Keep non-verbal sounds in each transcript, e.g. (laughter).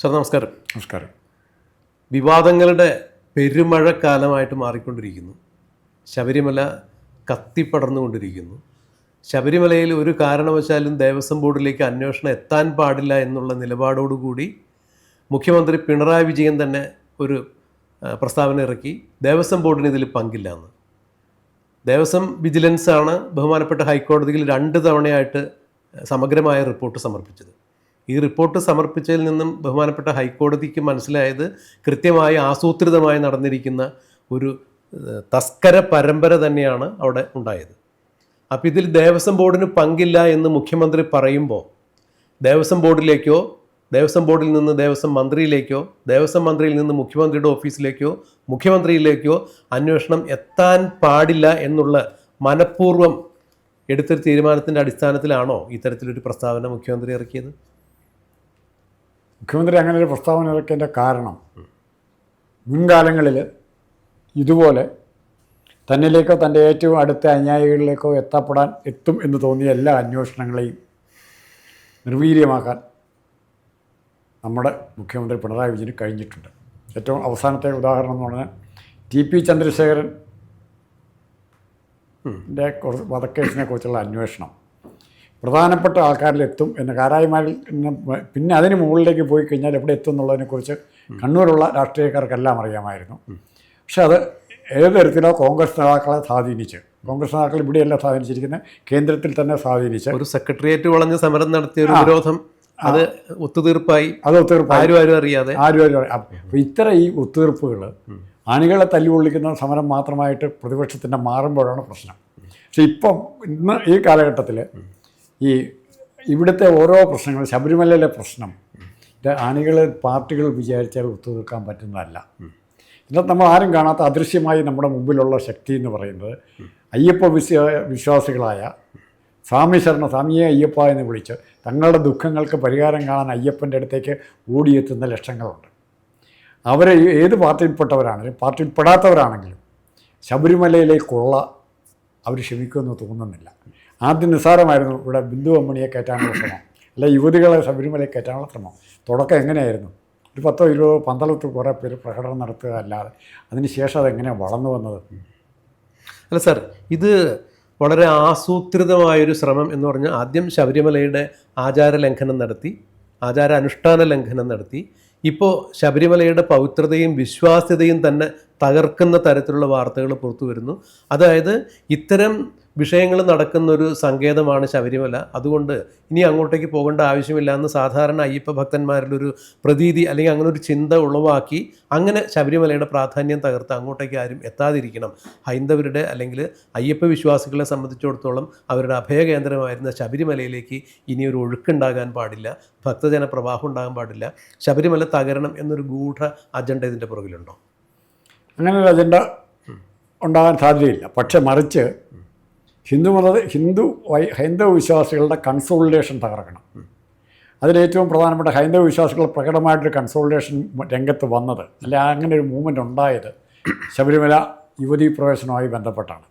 Sir നമസ്കാരം. നമസ്കാരം. വിവാദങ്ങളുടെ പെരുമഴക്കാലമായിട്ട് മാറിക്കൊണ്ടിരിക്കുന്നു. ശബരിമല കത്തിപ്പടർന്നുകൊണ്ടിരിക്കുന്നു ശബരിമലയിൽ ഒരു കാരണവശാലും ദേവസ്വം ബോർഡിലേക്ക് അന്വേഷണം എത്താൻ പാടില്ല എന്നുള്ള നിലപാടോടുകൂടി മുഖ്യമന്ത്രി പിണറായി വിജയൻ തന്നെ ഒരു പ്രസ്താവന ഇറക്കി. ദേവസ്വം ബോർഡിന് ഇതിൽ പങ്കില്ല എന്ന്. ദേവസ്വം വിജിലൻസാണ് ബഹുമാനപ്പെട്ട ഹൈക്കോടതിയിൽ രണ്ട് തവണയായിട്ട് സമഗ്രമായ റിപ്പോർട്ട് സമർപ്പിച്ചത്. ഈ റിപ്പോർട്ട് സമർപ്പിച്ചതിൽ നിന്നും ബഹുമാനപ്പെട്ട ഹൈക്കോടതിക്ക് മനസ്സിലായത് കൃത്യമായി ആസൂത്രിതമായി നടന്നിരിക്കുന്ന ഒരു തസ്കര പരമ്പര തന്നെയാണ് അവിടെ ഉണ്ടായത്. അപ്പോൾ ഇതിൽ ദേവസ്വം ബോർഡിന് പങ്കില്ല എന്ന് മുഖ്യമന്ത്രി പറയുമ്പോൾ ദേവസ്വം ബോർഡിലേക്കോ ദേവസ്വം ബോർഡിൽ നിന്ന് ദേവസ്വം മന്ത്രിയിലേക്കോ ദേവസ്വം മന്ത്രിയിൽ നിന്ന് മുഖ്യമന്ത്രിയുടെ ഓഫീസിലേക്കോ മുഖ്യമന്ത്രിയിലേക്കോ അന്വേഷണം എത്താൻ പാടില്ല എന്നുള്ള മനഃപൂർവം എടുത്തൊരു തീരുമാനത്തിന്റെ അടിസ്ഥാനത്തിലാണോ ഇത്തരത്തിലൊരു പ്രസ്താവന മുഖ്യമന്ത്രി ഇറക്കിയത്? മുഖ്യമന്ത്രി അങ്ങനെ ഒരു പ്രസ്താവന ഇറക്കേണ്ട കാരണം മുൻകാലങ്ങളിൽ ഇതുപോലെ തന്നിലേക്കോ തന്റെ ഏറ്റവും അടുത്ത അനുയായികളിലേക്കോ എത്തപ്പെടാൻ എത്തും എന്ന് തോന്നിയ എല്ലാ അന്വേഷണങ്ങളെയും നിർവീര്യമാക്കാൻ നമ്മുടെ മുഖ്യമന്ത്രി പിണറായി വിജയന് കഴിഞ്ഞിട്ടുണ്ട്. ഏറ്റവും അവസാനത്തെ ഉദാഹരണം എന്ന് പറഞ്ഞാൽ ടി പി ചന്ദ്രശേഖരൻ വധക്കേസിനെ കുറിച്ചുള്ള അന്വേഷണം. പ്രധാനപ്പെട്ട ആൾക്കാരിലെത്തും എന്ന കാരായ്മാരിൽ പിന്നെ അതിന് മുകളിലേക്ക് പോയി കഴിഞ്ഞാൽ എവിടെ എത്തും എന്നുള്ളതിനെക്കുറിച്ച് കണ്ണൂരുള്ള രാഷ്ട്രീയക്കാർക്കെല്ലാം അറിയാമായിരുന്നു. പക്ഷെ അത് ഏത് തരത്തിലോ കോൺഗ്രസ് നേതാക്കളെ സ്വാധീനിച്ച് കോൺഗ്രസ് നേതാക്കൾ ഇവിടെയല്ല സ്വാധീനിച്ചിരിക്കുന്നത് കേന്ദ്രത്തിൽ തന്നെ സ്വാധീനിച്ച് ഒരു സെക്രട്ടേറിയറ്റ് വളഞ്ഞ് സമരം നടത്തിയ ഒരു വിരോധം അത് ഒത്തുതീർപ്പായി. അത് ഒത്തുതീർപ്പ് ആരും ആരും അറിയാതെ. ആരും ആരും അറിയാം. അപ്പോൾ ഇത്തരം ഈ ഒത്തുതീർപ്പുകൾ ആണികളെ തല്ലിപൊള്ളിക്കുന്ന സമരം മാത്രമായിട്ട് പ്രതിപക്ഷത്തിന്റെ മാറുമ്പോഴാണ് പ്രശ്നം. പക്ഷെ ഇപ്പം ഇന്ന് ഈ കാലഘട്ടത്തിൽ ഈ ഇവിടുത്തെ ഓരോ പ്രശ്നങ്ങൾ ശബരിമലയിലെ പ്രശ്നം ഇത് ആണികൾ പാർട്ടികൾ വിചാരിച്ചാൽ ഒത്തുതീർക്കാൻ പറ്റുന്നതല്ല. ഇന്നത്തെ നമ്മൾ ആരും കാണാത്ത അദൃശ്യമായി നമ്മുടെ മുമ്പിലുള്ള ശക്തി എന്ന് പറയുന്നത് അയ്യപ്പ വിശ്വ വിശ്വാസികളായ സ്വാമി ശരണ സ്വാമിയെ അയ്യപ്പ എന്ന് വിളിച്ച് തങ്ങളുടെ ദുഃഖങ്ങൾക്ക് പരിഹാരം കാണാൻ അയ്യപ്പന്റെ അടുത്തേക്ക് ഓടിയെത്തുന്ന ലക്ഷങ്ങളുണ്ട്. അവർ ഏത് പാർട്ടിയിൽപ്പെട്ടവരാണെങ്കിലും പാർട്ടിയിൽപ്പെടാത്തവരാണെങ്കിലും ശബരിമലയിലേക്കുള്ള കൊള്ള അവർ ക്ഷമിക്കുമെന്ന് തോന്നുന്നില്ല. ആദ്യം നിസ്സാരമായിരുന്നു ഇവിടെ ബിന്ദു അമ്മണിയെ കയറ്റാനുള്ള ശ്രമം. അല്ല യുവതികളെ ശബരിമലയിൽ കയറ്റാനുള്ള ശ്രമം. തുടക്കം എങ്ങനെയായിരുന്നു? ഒരു പത്തോ ഇരുപതോ പന്തളത്ത് കുറേ പേര് പ്രകടനം നടത്തുക അല്ലാതെ അതിനുശേഷം അതെങ്ങനെയാണ് വളർന്നു വന്നത്? അല്ല സാർ ഇത് വളരെ ആസൂത്രിതമായൊരു ശ്രമം എന്ന് പറഞ്ഞാൽ ആദ്യം ശബരിമലയുടെ ആചാര ലംഘനം നടത്തി ആചാര അനുഷ്ഠാന ലംഘനം നടത്തി. ഇപ്പോൾ ശബരിമലയുടെ പവിത്രതയും വിശ്വാസ്യതയും തന്നെ തകർക്കുന്ന തരത്തിലുള്ള വാർത്തകൾ പുറത്തു വരുന്നു. അതായത് ഇത്തരം വിഷയങ്ങൾ നടക്കുന്ന ഒരു സങ്കേതമാണ് ശബരിമല. അതുകൊണ്ട് ഇനി അങ്ങോട്ടേക്ക് പോകേണ്ട ആവശ്യമില്ല എന്ന് സാധാരണ അയ്യപ്പ ഭക്തന്മാരിലൊരു പ്രതീതി അല്ലെങ്കിൽ അങ്ങനെ ഒരു ചിന്ത ഉളവാക്കി അങ്ങനെ ശബരിമലയുടെ പ്രാധാന്യം തകർത്ത് അങ്ങോട്ടേക്ക് ആരും എത്താതിരിക്കണം. ഹൈന്ദവരുടെ അല്ലെങ്കിൽ അയ്യപ്പ വിശ്വാസികളെ സംബന്ധിച്ചിടത്തോളം അവരുടെ അഭയകേന്ദ്രമായിരുന്ന ശബരിമലയിലേക്ക് ഇനി ഒരു ഒഴുക്കുണ്ടാകാൻ പാടില്ല. ഭക്തജന പ്രവാഹം ഉണ്ടാകാൻ പാടില്ല. ശബരിമല തകരണം എന്നൊരു ഗൂഢ അജണ്ട ഇതിന്റെ പുറകിലുണ്ടോ? അങ്ങനെ ഒരു അജണ്ട ഉണ്ടാകാൻ സാധ്യതയില്ല. പക്ഷെ മറിച്ച് ഹിന്ദു മത ഹിന്ദു ഹൈന്ദവ വിശ്വാസികളുടെ കൺസോളിഡേഷൻ തകർക്കണം. അതിലേറ്റവും പ്രധാനപ്പെട്ട ഹൈന്ദവ വിശ്വാസികൾ പ്രകടമായിട്ടൊരു കൺസോളിഡേഷൻ രംഗത്ത് വന്നത് അല്ല അങ്ങനെ ഒരു മൂവ്മെന്റ് ഉണ്ടായത് ശബരിമല യുവതീ പ്രവേശനവുമായി ബന്ധപ്പെട്ടാണ്.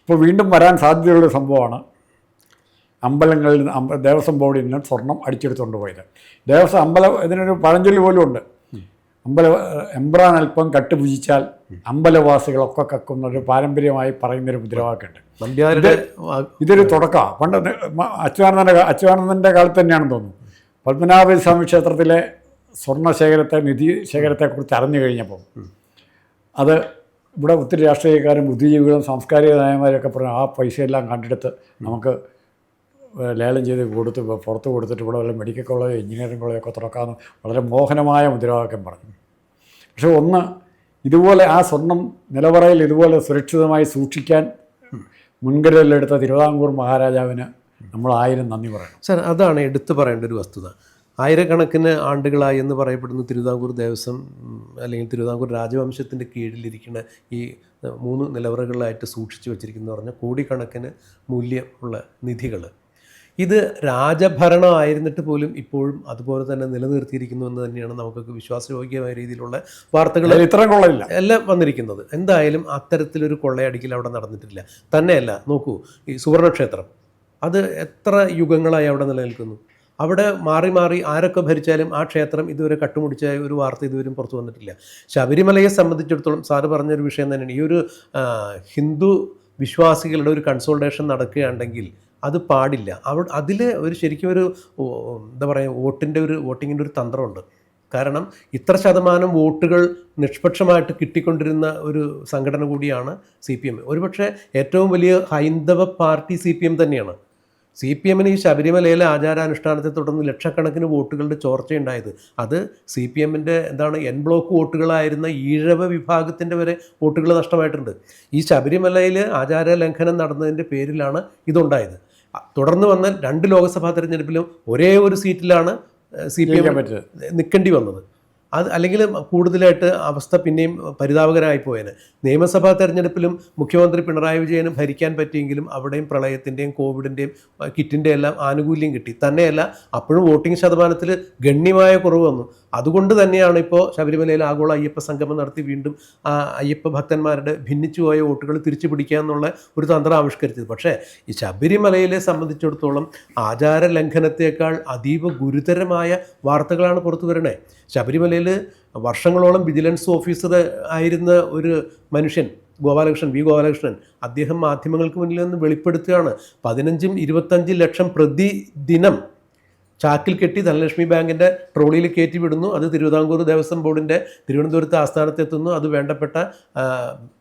ഇപ്പോൾ വീണ്ടും വരാൻ സാധ്യതയുള്ള സംഭവമാണ് അമ്പലങ്ങളിൽ ദേവസ്വം ബോർഡിൽ നിന്ന് സ്വർണം അടിച്ചെടുത്തുകൊണ്ട് പോയത്. ദേവസ്വം അമ്പലം ഇതിനൊരു പഴഞ്ചൊല്ലി പോലും ഉണ്ട്. അമ്പല എംബ്രാൻ അല്പം കട്ടുപുജിച്ചാൽ അമ്പലവാസികളൊക്കെ കക്കുന്ന ഒരു പാരമ്പര്യമായി പറയുന്നൊരു വാ- ഇതൊരു തുടക്കമാണ് പണ്ട് അച്യുതാനന്ദ അച്യുതാനന്ദന്റെ കാലത്ത് തന്നെയാണെന്ന് തോന്നുന്നു. പത്മനാഭ സ്വാമി ക്ഷേത്രത്തിലെ സ്വർണ ശേഖരത്തെ നിധി ശേഖരത്തെക്കുറിച്ച് അറിഞ്ഞു കഴിഞ്ഞപ്പോൾ അത് ഇവിടെ ഒത്തിരി രാഷ്ട്രീയക്കാരും ബുദ്ധിജീവികളും സാംസ്കാരിക നയന്മാരൊക്കെ പറഞ്ഞു ആ പൈസയെല്ലാം കണ്ടെടുത്ത് നമുക്ക് ലേലം ചെയ്ത് കൊടുത്ത് പുറത്ത് കൊടുത്തിട്ട് ഇവിടെ വല്ല മെഡിക്കൽ കോളേജ് എഞ്ചിനീയറിംഗ് കോളേജൊക്കെ തുറക്കാമെന്ന് വളരെ മോഹനമായ മുദ്രാവാക്യം പറഞ്ഞു. പക്ഷേ ഒന്ന് ഇതുപോലെ ആ സ്വർണം നിലവറയിൽ ഇതുപോലെ സുരക്ഷിതമായി സൂക്ഷിക്കാൻ മുൻകരുതലെടുത്ത തിരുവിതാംകൂർ മഹാരാജാവിന് നമ്മൾ ആയിരം നന്ദി പറയണം. സാർ അതാണ് എടുത്തു പറയേണ്ട ഒരു വസ്തുത. ആയിരക്കണക്കിന് ആണ്ടുകളായി എന്ന് പറയപ്പെടുന്ന തിരുവിതാംകൂർ ദേവസ്വം അല്ലെങ്കിൽ തിരുവിതാംകൂർ രാജവംശത്തിന്റെ കീഴിലിരിക്കുന്ന ഈ മൂന്ന് നിലവറകളിലായിട്ട് സൂക്ഷിച്ചു വച്ചിരിക്കുന്നു പറഞ്ഞാൽ കോടിക്കണക്കിന് മൂല്യമുള്ള നിധികൾ ഇത് രാജഭരണമായിരുന്നിട്ട് പോലും ഇപ്പോഴും അതുപോലെ തന്നെ നിലനിർത്തിയിരിക്കുന്നു എന്ന് തന്നെയാണ് നമുക്കൊക്കെ വിശ്വാസയോഗ്യമായ രീതിയിലുള്ള വാർത്തകൾ ഇത്ര കൊള്ളയില്ല. എല്ലാം വന്നിരിക്കുന്നത്. എന്തായാലും അത്തരത്തിലൊരു കൊള്ളയടിക്കൽ അവിടെ നടന്നിട്ടില്ല. തന്നെയല്ല നോക്കൂ ഈ സുവർണക്ഷേത്രം. അത് എത്ര യുഗങ്ങളായി അവിടെ നിലനിൽക്കുന്നു? അവിടെ മാറി മാറി ആരൊക്കെ ഭരിച്ചാലും ആ ക്ഷേത്രം ഇതുവരെ കട്ടുമുടിച്ച ഒരു വാർത്ത ഇതുവരെയും പുറത്തു വന്നിട്ടില്ല. ശബരിമലയെ സംബന്ധിച്ചിടത്തോളം സാറ് പറഞ്ഞൊരു വിഷയം തന്നെയാണ്. ഈ ഒരു ഹിന്ദു വിശ്വാസികളുടെ ഒരു കൺസോൾട്ടേഷൻ നടക്കുകയാണെങ്കിൽ അത് പാടില്ല. അവ അതിൽ ഒരു ശരിക്കും ഒരു എന്താ പറയുക വോട്ടിന്റെ ഒരു വോട്ടിങ്ങിന്റെ ഒരു തന്ത്രമുണ്ട്. കാരണം ഇത്ര ശതമാനം വോട്ടുകൾ നിഷ്പക്ഷമായിട്ട് കിട്ടിക്കൊണ്ടിരുന്ന ഒരു സംഘടന കൂടിയാണ് സി പി എം. ഒരുപക്ഷെ ഏറ്റവും വലിയ ഹൈന്ദവ പാർട്ടി സി പി എം തന്നെയാണ്. സി പി എമ്മിന് ഈ ശബരിമലയിലെ ആചാരാനുഷ്ഠാനത്തെ തുടർന്ന് ലക്ഷക്കണക്കിന് വോട്ടുകളുടെ ചോർച്ചയുണ്ടായത്. അത് സി പി എമ്മിന്റെ എന്താണ് എൻ ബ്ലോക്ക് വോട്ടുകളായിരുന്ന ഈഴവ വിഭാഗത്തിന്റെ വരെ വോട്ടുകൾ നഷ്ടമായിട്ടുണ്ട്. ഈ ശബരിമലയിൽ ആചാര ലംഘനം നടന്നതിന്റെ പേരിലാണ് ഇതുണ്ടായത്. തുടർന്ന് വന്ന രണ്ട് ലോക്സഭാ തെരഞ്ഞെടുപ്പിലും ഒരേ ഒരു സീറ്റിലാണ് സി പി എം നിൽക്കേണ്ടി വന്നത്. അത് അല്ലെങ്കിൽ കൂടുതലായിട്ട് അവസ്ഥ പിന്നെയും പരിതാപകരമായി പോയേനെ. നിയമസഭാ തെരഞ്ഞെടുപ്പിലും മുഖ്യമന്ത്രി പിണറായി വിജയനും ഭരിക്കാൻ പറ്റിയെങ്കിലും അവിടെയും പ്രളയത്തിന്റെയും കോവിഡിന്റെയും കിറ്റിന്റെ എല്ലാം ആനുകൂല്യം കിട്ടി. തന്നെയല്ല അപ്പോഴും വോട്ടിംഗ് ശതമാനത്തിൽ ഗണ്യമായ കുറവ് വന്നു. അതുകൊണ്ട് തന്നെയാണ് ഇപ്പോൾ ശബരിമലയിൽ ആഗോള അയ്യപ്പ സംഗമം നടത്തി വീണ്ടും ആ അയ്യപ്പ ഭക്തന്മാരുടെ ഭിന്നിച്ചു പോയ വോട്ടുകൾ തിരിച്ചു പിടിക്കുക എന്നുള്ള ഒരു തന്ത്രം ആവിഷ്കരിച്ചത്. പക്ഷേ ഈ ശബരിമലയിലെ സംബന്ധിച്ചിടത്തോളം ആചാര ലംഘനത്തേക്കാൾ അതീവ ഗുരുതരമായ വാർത്തകളാണ് പുറത്തു വരണേ. ശബരിമലയിൽ വർഷങ്ങളോളം വിജിലൻസ് ഓഫീസർ ആയിരുന്ന ഒരു മനുഷ്യൻ ഗോപാലകൃഷ്ണൻ വി ഗോപാലകൃഷ്ണൻ അദ്ദേഹം മാധ്യമങ്ങൾക്ക് മുന്നിൽ നിന്ന് വെളിപ്പെടുത്തുകയാണ്. പതിനഞ്ചും ഇരുപത്തഞ്ച് ലക്ഷം പ്രതിദിനം ചാക്കിൽ കെട്ടി ധനലക്ഷ്മി ബാങ്കിന്റെ ട്രോളിയിൽ കയറ്റി വിടുന്നു. അത് തിരുവിതാംകൂർ ദേവസ്വം ബോർഡിന്റെ തിരുവനന്തപുരത്ത് ആസ്ഥാനത്തെത്തുന്നു അത് വേണ്ടപ്പെട്ട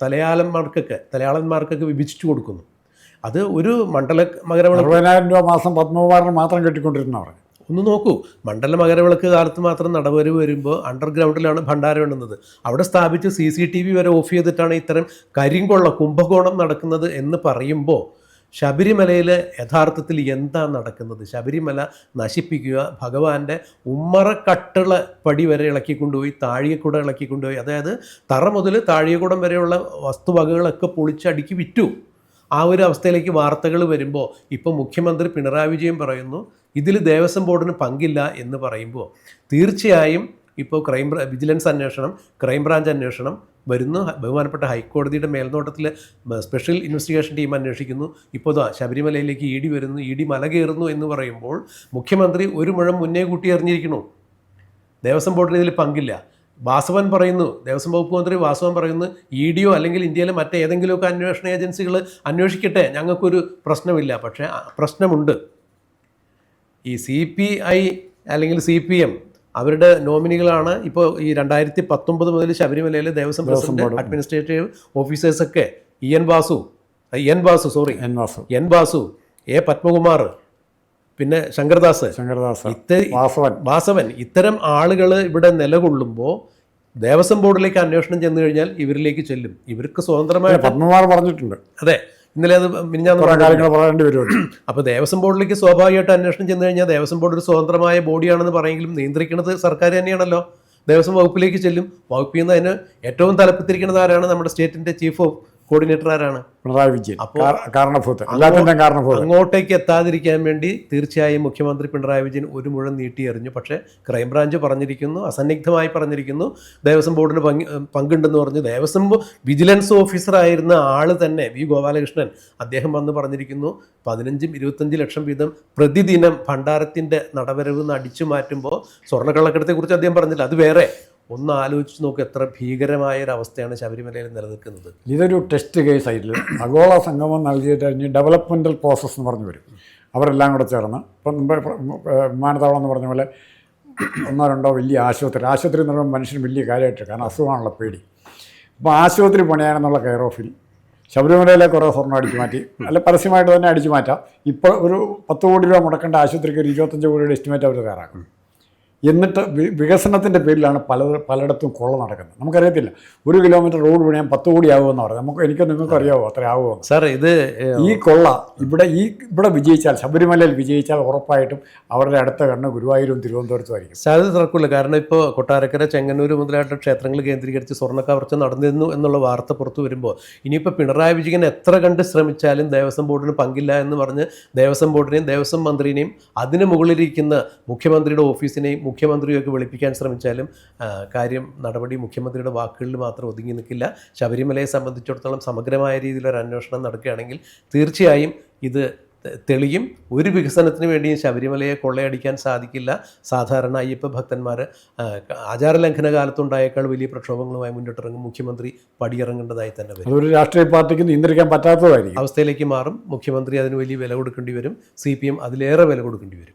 തലയാളന്മാർക്കൊക്കെ തലയാളന്മാർക്കൊക്കെ വിഭജിച്ചു കൊടുക്കുന്നു. അത് ഒരു മണ്ഡല മകരവിളക്ക് അറുപതിനായിരം രൂപ മാസം പത്മകുമാറിന് മാത്രം കെട്ടിക്കൊണ്ടിരുന്നവർ. ഒന്ന് നോക്കൂ. മണ്ഡല മകരവിളക്ക് കാലത്ത് മാത്രം നടപടി വരുമ്പോൾ അണ്ടർഗ്രൗണ്ടിലാണ് ഭണ്ഡാരം എണ്ണുന്നത്. അവിടെ സ്ഥാപിച്ച് സി സി ടി വി വരെ ഓഫ് ചെയ്തിട്ടാണ് ഇത്തരം കരിങ്കൊള്ള കുംഭകോണം നടക്കുന്നത് എന്ന് പറയുമ്പോൾ ശബരിമലയിൽ യഥാർത്ഥത്തിൽ എന്താ നടക്കുന്നത്? ശബരിമല നശിപ്പിക്കുക ഭഗവാന്റെ ഉമ്മറക്കട്ടുള്ള പടി വരെ ഇളക്കിക്കൊണ്ടുപോയി താഴികക്കുട ഇളക്കിക്കൊണ്ടുപോയി. അതായത് തറ മുതൽ താഴികക്കുടം വരെയുള്ള വസ്തുവകകളൊക്കെ പൊളിച്ചടുക്കി വിറ്റു. ആ ഒരു അവസ്ഥയിലേക്ക് വാർത്തകൾ വരുമ്പോൾ ഇപ്പോൾ മുഖ്യമന്ത്രി പിണറായി വിജയൻ പറയുന്നു ഇതിൽ ദേവസ്വം ബോർഡിന് പങ്കില്ല എന്ന് പറയുമ്പോൾ തീർച്ചയായും ഇപ്പോൾ ക്രൈം വിജിലൻസ് അന്വേഷണം ക്രൈംബ്രാഞ്ച് അന്വേഷണം വരുന്നു. ബഹുമാനപ്പെട്ട ഹൈക്കോടതിയുടെ മേൽനോട്ടത്തിൽ സ്പെഷ്യൽ ഇൻവെസ്റ്റിഗേഷൻ ടീം അന്വേഷിക്കുന്നു. ഇപ്പോൾ ദാ ശബരിമലയിലേക്ക് ഇ ഡി വരുന്നു. ഇ ഡി മല കയറുന്നു എന്ന് പറയുമ്പോൾ മുഖ്യമന്ത്രി ഒരു മുഴം മുന്നേ കൂട്ടി എറിഞ്ഞിരിക്കുന്നു ദേവസ്വം ബോർഡിന് ഇതിൽ പങ്കില്ല. വാസവൻ പറയുന്നു ദേവസ്വം വകുപ്പ് മന്ത്രി വാസവൻ പറയുന്നു ഇ ഡിയോ അല്ലെങ്കിൽ ഇന്ത്യയിലെ മറ്റേതെങ്കിലുമൊക്കെ അന്വേഷണ ഏജൻസികൾ അന്വേഷിക്കട്ടെ. ഞങ്ങൾക്കൊരു പ്രശ്നമില്ല. പക്ഷേ പ്രശ്നമുണ്ട്. ഈ സി പി ഐ അല്ലെങ്കിൽ സി പി എം അവരുടെ നോമിനികളാണ് ഇപ്പോൾ ഈ രണ്ടായിരത്തി പത്തൊമ്പത് മുതൽ ശബരിമലയിലെ ദേവസ്വം പ്രസിഡന്റ് അഡ്മിനിസ്ട്രേറ്റീവ് ഓഫീസേഴ്സൊക്കെ E N Vasu N Vasu sorry N Vasu. N Vasu A Padmakumar പിന്നെ ശങ്കർദാസ്. ശങ്കർദാസ് വാസവൻ. വാസവൻ. ഇത്തരം ആളുകൾ ഇവിടെ നിലകൊള്ളുമ്പോൾ ദേവസ്വം ബോർഡിലേക്ക് അന്വേഷണം ചെന്ന് കഴിഞ്ഞാൽ ഇവരിലേക്ക് ചെല്ലും. ഇവർക്ക് സ്വതന്ത്രമായ പത്മകുമാർ പറഞ്ഞിട്ടുണ്ട്. അതെ. ഇന്നലെ അത് മിനിഞ്ഞാന്ന് പറഞ്ഞ പറഞ്ഞു കാര്യങ്ങൾ പറയേണ്ടി വരുമല്ലോ (clears throat) അപ്പോൾ ദേവസ്വം ബോർഡിലേക്ക് സ്വാഭാവികമായിട്ട് അന്വേഷണം ചെന്ന് കഴിഞ്ഞാൽ ദേവസ്വം ബോർഡ് ഒരു സ്വതന്ത്രമായ ബോഡിയാണെന്ന് പറയെങ്കിലും നിയന്ത്രിക്കുന്നത് സർക്കാർ തന്നെയാണല്ലോ. ദേവസ്വം വകുപ്പിലേക്ക് ചെല്ലും. വകുപ്പിൽ നിന്ന് അതിന് ഏറ്റവും തലപ്പത്തിരിക്കുന്നത് ആരാണ്? നമ്മുടെ സ്റ്റേറ്റിന്റെ ചീഫ് ഓഫ് കോർഡിനേറ്റർ ആരാണ് പിണറായി വിജയൻ. അപ്പോ- കാര- കാരണഭൂത്ത് എല്ലാത്തിന്റെയും കാരണഭൂത്ത് അങ്ങോട്ടേക്ക് എത്താതിരിക്കാൻ വേണ്ടി തീർച്ചയായും മുഖ്യമന്ത്രി പിണറായി വിജയൻ ഒരു മുഴം നീട്ടി എറിഞ്ഞു പക്ഷേ ക്രൈംബ്രാഞ്ച് പറഞ്ഞിരിക്കുന്നു അസന്നിഗ്ധമായി പറഞ്ഞിരിക്കുന്നു. ദേവസ്വം ബോർഡിന് പങ്ക് പങ്കുണ്ടെന്ന് പറഞ്ഞു. ദേവസ്വം വിജിലൻസ് വിജിലൻസ് ഓഫീസറായിരുന്ന ആൾ തന്നെ വി. ഗോപാലകൃഷ്ണൻ അദ്ദേഹം വന്ന് പറഞ്ഞിരിക്കുന്നു പതിനഞ്ചും ഇരുപത്തഞ്ച് ലക്ഷം വീതം പ്രതിദിനം ഭണ്ഡാരത്തിന്റെ നടവരവ് നിന്ന് അടിച്ചു മാറ്റുമ്പോൾ സ്വർണക്കള്ളക്കടത്തെക്കുറിച്ച് അദ്ദേഹം പറഞ്ഞില്ല. അത് വേറെ. ഒന്ന് ആലോചിച്ച് നോക്കുക എത്ര ഭീകരമായ ഒരു അവസ്ഥയാണ് ശബരിമലയിൽ നിലനിൽക്കുന്നത്. ഇതൊരു ടെസ്റ്റ് കേസ് ആയിട്ടില്ല ആഗോള സംഗമം നൽകിയിട്ട് കഴിഞ്ഞ് ഡെവലപ്മെന്റൽ പ്രോസസ്സ് എന്ന് പറഞ്ഞു വരും. അവരെല്ലാം കൂടെ ചേർന്ന് ഇപ്പം വിമാനത്താവളം എന്ന് പറഞ്ഞ പോലെ ഒന്നോ രണ്ടോ വലിയ ആശുപത്രി ആശുപത്രി എന്ന് പറയുമ്പോൾ മനുഷ്യന് വലിയ കാര്യമായിട്ട് കാരണം അസുഖമാണുള്ള പേടി. അപ്പോൾ ആശുപത്രി പണിയാനെന്നുള്ള കെയർ ഓഫിൽ ശബരിമലയിലെ കുറേ സ്വർണം അടിച്ചു മാറ്റി അല്ല പരസ്യമായിട്ട് തന്നെ അടിച്ചു മാറ്റാം. ഇപ്പോൾ ഒരു പത്ത് കോടി രൂപ മുടക്കേണ്ട ആശുപത്രിക്ക് ഒരു ഇരുപത്തഞ്ച് കോടിയുടെ എസ്റ്റിമേറ്റ് അവർ തയ്യാറാക്കും എന്നിട്ട് വികസനത്തിന്റെ പേരിലാണ് പല പലയിടത്തും കൊള്ള നടക്കുന്നത്. നമുക്കറിയത്തില്ല. ഒരു കിലോമീറ്റർ റോഡ് പണിയാൻ പത്ത് കോടി ആകുമെന്ന് പറഞ്ഞു നമുക്ക് എനിക്ക് നിങ്ങൾക്ക് അറിയാവോ? അത്ര ആവുമോ സാർ ഇത് ഈ കൊള്ള ഇവിടെ ഈ ഇവിടെ വിജയിച്ചാൽ ശബരിമലയിൽ വിജയിച്ചാൽ ഉറപ്പായിട്ടും അവരുടെ അടുത്ത കണ്ണ് ഗുരുവായൂരും തിരുവനന്തപുരത്തും ആയിരിക്കും. സാധ്യത തുറക്കില്ല കാരണം ഇപ്പോൾ കൊട്ടാരക്കര ചെങ്ങന്നൂർ മുതലായിട്ട് ക്ഷേത്രങ്ങൾ കേന്ദ്രീകരിച്ച് സ്വർണക്കവർച്ച നടന്നിരുന്നു എന്നുള്ള വാർത്ത പുറത്തു വരുമ്പോൾ ഇനിയിപ്പോൾ പിണറായി വിജയൻ എത്ര കണ്ട് ശ്രമിച്ചാലും ദേവസ്വം ബോർഡിന് പങ്കില്ല എന്ന് പറഞ്ഞ് ദേവസ്വം ബോർഡിനെയും ദേവസ്വം മന്ത്രിനെയും അതിന് മുകളിലിരിക്കുന്ന മുഖ്യമന്ത്രിയുടെ ഓഫീസിനെയും മുഖ്യമന്ത്രിയും ഒക്കെ വിളിപ്പിക്കാൻ ശ്രമിച്ചാലും കാര്യം നടപടി മുഖ്യമന്ത്രിയുടെ വാക്കുകളിൽ മാത്രം ഒതുങ്ങി നിൽക്കില്ല. ശബരിമലയെ സംബന്ധിച്ചിടത്തോളം സമഗ്രമായ രീതിയിലൊരു അന്വേഷണം നടക്കുകയാണെങ്കിൽ തീർച്ചയായും ഇത് തെളിയും. ഒരു വികസനത്തിന് വേണ്ടിയും ശബരിമലയെ കൊള്ളയടിക്കാൻ സാധിക്കില്ല. സാധാരണ അയ്യപ്പ ഭക്തന്മാർ ആചാരലംഘന കാലത്തുണ്ടായേക്കാൾ വലിയ പ്രക്ഷോഭങ്ങളുമായി മുന്നിട്ടിറങ്ങും മുഖ്യമന്ത്രി പടിയിറങ്ങേണ്ടതായി തന്നെ വരും. ഒരു രാഷ്ട്രീയ പാർട്ടിക്ക് നിയന്ത്രിക്കാൻ പറ്റാത്തതായിരിക്കും. അവസ്ഥയിലേക്ക് മാറും. മുഖ്യമന്ത്രി അതിന് വലിയ വില കൊടുക്കേണ്ടി വരും. സി പി എം അതിലേറെ വില കൊടുക്കേണ്ടി വരും.